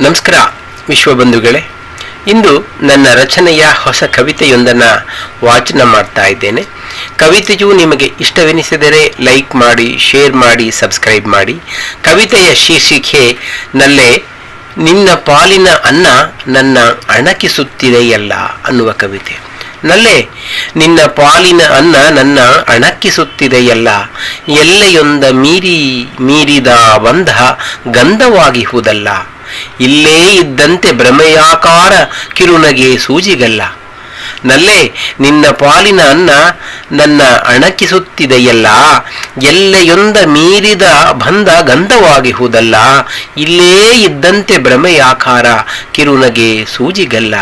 ನಮಸ್ಕಾರ, ವಿಶ್ವಬಂಧುಗಳೇ. ಇಂದು ನನ್ನ ರಚನೆಯ ಹೊಸ ಕವಿತೆಯೊಂದನ್ನು ವಾಚನ ಮಾಡ್ತಾ ಇದ್ದೇನೆ. ಕವಿತೆಯು ನಿಮಗೆ ಇಷ್ಟವೆನಿಸಿದರೆ ಲೈಕ್ ಮಾಡಿ, ಶೇರ್ ಮಾಡಿ, ಸಬ್ಸ್ಕ್ರೈಬ್ ಮಾಡಿ. ಕವಿತೆಯ ಶೀರ್ಷಿಕೆ, ನಲ್ಲೇ, ನಿನ್ನ ಪಾಲಿನ ಅನ್ನ ನನ್ನ ಅಣಕಿಸುತ್ತಿದೆಯಲ್ಲ ಅನ್ನುವ ಕವಿತೆ. ನಲ್ಲೇ, ನಿನ್ನ ಪಾಲಿನ ಅನ್ನ ನನ್ನ ಅಣಕಿಸುತ್ತಿದೆಯಲ್ಲ, ಎಲ್ಲೆಯೊಂದ ಮೀರಿ, ಮೀರಿದ ಬಂಧ ಗಂಧವಾಗಿ ಹುದಲ್ಲ. ಇಲ್ಲೇ ಇದ್ದಂತೆ ಭ್ರಮೆಯಾಕಾರ ಕಿರುನಗೆ ಸೂಜಿಗಲ್ಲ. ನಲ್ಲೇ ನಿನ್ನ ಪಾಲಿನ ಅನ್ನ ನನ್ನ ಅಣಕಿಸುತ್ತಿದೆಯಲ್ಲ, ಎಲ್ಲೆಯೊಂದ ಮೀರಿದ ಬಂದ ಗಂಧವಾಗಿ ಹುದಲ್ಲ, ಇಲ್ಲೇ ಇದ್ದಂತೆ ಭ್ರಮೆಯಾಕಾರ ಕಿರುನಗೆ ಸೂಜಿಗಲ್ಲ.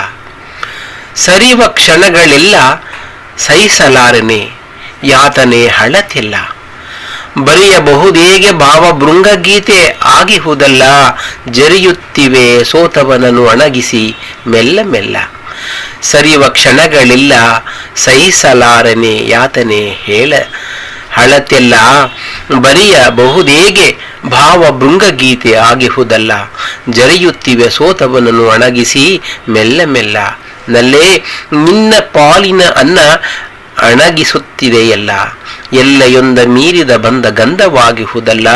ಸರಿವ ಕ್ಷಣಗಳೆಲ್ಲ ಸಹಿಸಲಾರನೆ, ಯಾತನೆ ಹಳತಿಲ್ಲ. ಬರೆಯಬಹುದೇಗೆ ಭಾವ ಭೃಂಗಗೀತೆ ಆಗಿಹುದಲ್ಲ ಜರಿಯುತ್ತಿವೆ ಸೋತವನನ್ನು ಅಣಗಿಸಿ ಮೆಲ್ಲ ಮೆಲ್ಲ. ಸರಿಯುವ ಕ್ಷಣಗಳಿಲ್ಲ. ಸಹಿಸಲಾರನೆ ಯಾತನೆ ಹೇಳ ಹಳತೆಲ್ಲ. ಬರಿಯ ಬಹುದೇಗೆ ಭಾವ ಭೃಂಗಗೀತೆ ಆಗಿಹುದಲ್ಲ ಜರಿಯುತ್ತಿವೆ ಸೋತವನನ್ನು ಅಣಗಿಸಿ ಮೆಲ್ಲ ಮೆಲ್ಲ. ನಲ್ಲೇ ನಿನ್ನ ಪಾಲಿನ ಅನ್ನ ಅಣಗಿಸುತ್ತಿದೆಯಲ್ಲ ಎಲ್ಲೆಯೊಂದ ಮೀರಿದ ಬಂದ ಗಂಧವಾಗಿ ಹುದಲ್ಲ,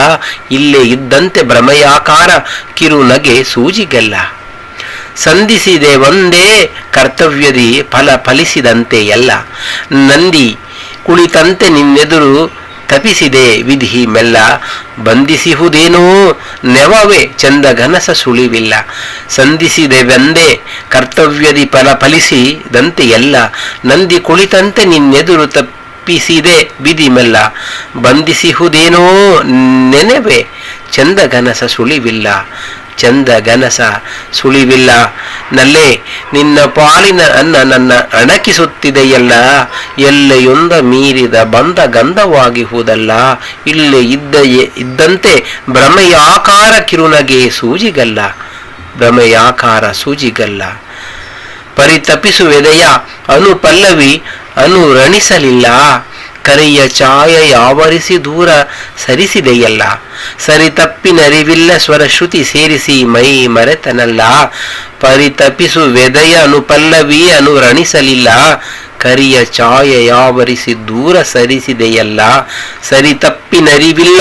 ಇಲ್ಲೇ ಇದ್ದಂತೆ ಭ್ರಮಯಾಕಾರ ಕಿರುನಗೆ ಸೂಜಿಗೆಲ್ಲ. ಸಂಧಿಸಿದೆ ಒಂದೇ ಕರ್ತವ್ಯದಿ ಫಲ ಫಲಿಸಿದಂತೆ ಎಲ್ಲ. ನಂದಿ, ಕುಳಿತಂತೆ ನಿನ್ನೆದುರು ತಪಿಸಿದೆ ವಿಧಿ ಮೆಲ್ಲ. ಬಂಧಿಸಿಹುದೇನೋ ನೆವವೇ ಚಂದ ಘನಸ ಸುಳಿವಿಲ್ಲ. ಸಂಧಿಸಿದೆವೆಂದೇ ಕರ್ತವ್ಯದಿ ಫಲ ಫಲಿಸಿದಂತೆ ಎಲ್ಲ. ನಂದಿ, ಕುಳಿತಂತೆ ನಿನ್ನೆದುರು ತಪ್ಪಿಸಿದೆ ವಿಧಿ ಮೆಲ್ಲ ಬಂಧಿಸಿಹುದೇನೋ ನೆನೆವೆ. ಚಂದ ಘನಸ ಸುಳಿವಿಲ್ಲ. ಚಂದ ಗನಸ ಸುಳಿವಿಲ್ಲ. ನಲ್ಲೇ, ನಿನ್ನ ಪಾಲಿನ ಅನ್ನ ನನ್ನ ಅಣಕಿಸುತ್ತಿದೆಯಲ್ಲ. ಎಲ್ಲೆಯೊಂದ ಮೀರಿದ ಬಂದ ಗಂಧವಾಗಿ ಹೋದಲ್ಲ ಇಲ್ಲೇ ಇದ್ದ ಇದ್ದಂತೆ ಭ್ರಮೆಯಾಕಾರ ಕಿರುನಗೆ ಸೂಜಿಗಲ್ಲ. ಭ್ರಮೆಯಾಕಾರ ಸೂಜಿಗಲ್ಲ. ಪರಿತಪಿಸುವೆದೆಯ ಅನುಪಲ್ಲವಿ ಅನುರಣಿಸಲಿಲ್ಲ ಕರೆಯ ಛಾಯ ಆವರಿಸಿ ದೂರ ಸರಿಸಿದೆಯಲ್ಲ. ಸರಿತಪ್ಪಿನರಿವಿಲ್ಲ ಸ್ವರ ಶ್ರುತಿ ಸೇರಿಸಿ ಮೈ ಮರೆತನಲ್ಲ. ಪರಿತಪಿಸು ವೆದಯ ಅನುಪಲ್ಲವಿ ಅನುರಣಿಸಲಿಲ್ಲ ಕರಿಯ ಛಾಯ ಯಾವರಿಸಿ ದೂರ ಸರಿಸಿದೆಯಲ್ಲ. ಸರಿತಪ್ಪಿನರಿವಿಲ್ಲ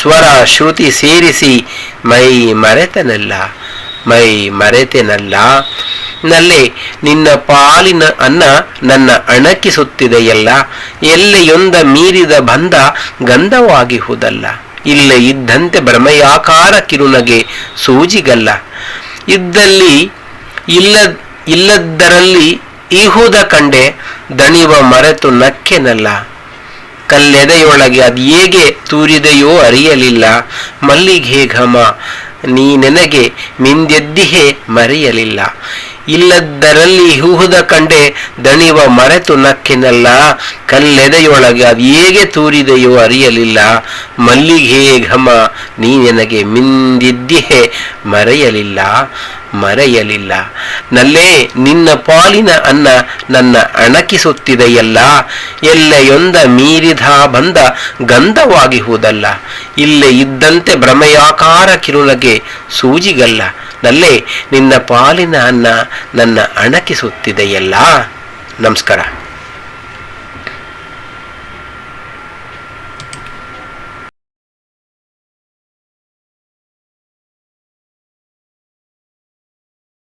ಸ್ವರ ಶ್ರುತಿ ಸೇರಿಸಿ ಮೈ ಮರೆತನಲ್ಲ. ಮೈ ಮರೆತೆನಲ್ಲ. ನಲ್ಲೆ ನಿನ್ನ ಪಾಲಿನ ಅನ್ನ ನನ್ನ ಅಣಕಿಸುತ್ತಿದೆಯಲ್ಲ. ಎಲ್ಲೆಯೊಂದ ಮೀರಿದ ಬಂಧ ಗಂಧವಾಗಿ ಹುದಲ್ಲ ಇಲ್ಲೇ ಇದ್ದಂತೆ ಭ್ರಮೆಯಾಕಾರ ಕಿರುನಗೆ ಸೂಜಿಗಲ್ಲ. ಇದ್ದಲ್ಲಿ ಇಲ್ಲ ಇಲ್ಲದರಲ್ಲಿ ಈಹುದ ಕಂಡೆ ದಣಿವ ಮರೆತು ನಕ್ಕೆನಲ್ಲ. ಕಲ್ಲೆದೆಯೊಳಗೆ ಅದು ಹೇಗೆ ತೂರಿದೆಯೋ ಅರಿಯಲಿಲ್ಲ. ಮಲ್ಲಿಗೆ ಘಮ ನೀ ನನಗೆ ಮಿಂದೆದ್ದಿಹೆ ಮರೆಯಲಿಲ್ಲ. ಇಲ್ಲದರಲ್ಲಿ ಹೂಹುದ ಕಂಡೆ ದಣಿವ ಮರೆತು ನಕ್ಕಿನಲ್ಲ. ಕಲ್ಲೆದೆಯೊಳಗೆ ಅದು ಹೇಗೆ ತೂರಿದೆಯೋ ಅರಿಯಲಿಲ್ಲ. ಮಲ್ಲಿಗೆ ಘಮ, ನೀ ನನಗೆ ಮಿಂದಿದ್ದಿಹೆ ಮರೆಯಲಿಲ್ಲ. ಮರೆಯಲಿಲ್ಲ. ನಲ್ಲೇ ನಿನ್ನ ಪಾಲಿನ ಅನ್ನ ನನ್ನ ಅಣಕಿಸುತ್ತಿದೆಯಲ್ಲ. ಎಲ್ಲೆಯೊಂದ ಮೀರಿದ ಬಂದ ಗಂಧವಾಗಿ ಹೋದಲ್ಲ. ಇಲ್ಲೇ ಇದ್ದಂತೆ ಭ್ರಮೆಯಾಕಾರ ಕಿರುನಗೆ ಸೂಜಿಗಲ್ಲ. ನಲ್ಲೇ ನಿನ್ನ ಪಾಲಿನ ಅನ್ನ ನನ್ನ ಅಣಕಿಸುತ್ತಿದೆಯಲ್ಲ. ನಮಸ್ಕಾರ.